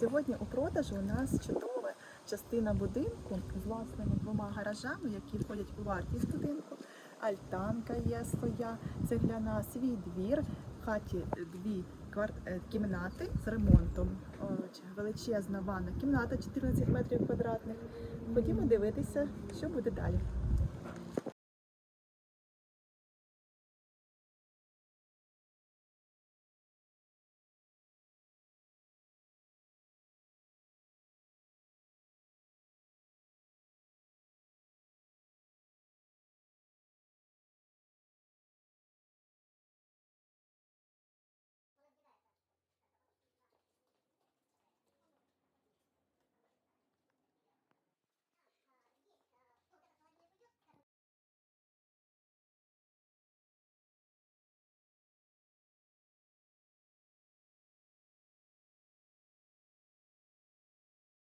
Сьогодні у продажу у нас чудова частина будинку з власними двома гаражами, які входять у вартість будинку. Альтанка є своя, це для нас свій двір, в хаті дві е, кімнати з ремонтом. Величезна ванна кімната 14 метрів квадратних. Ходімо дивитися, що буде далі.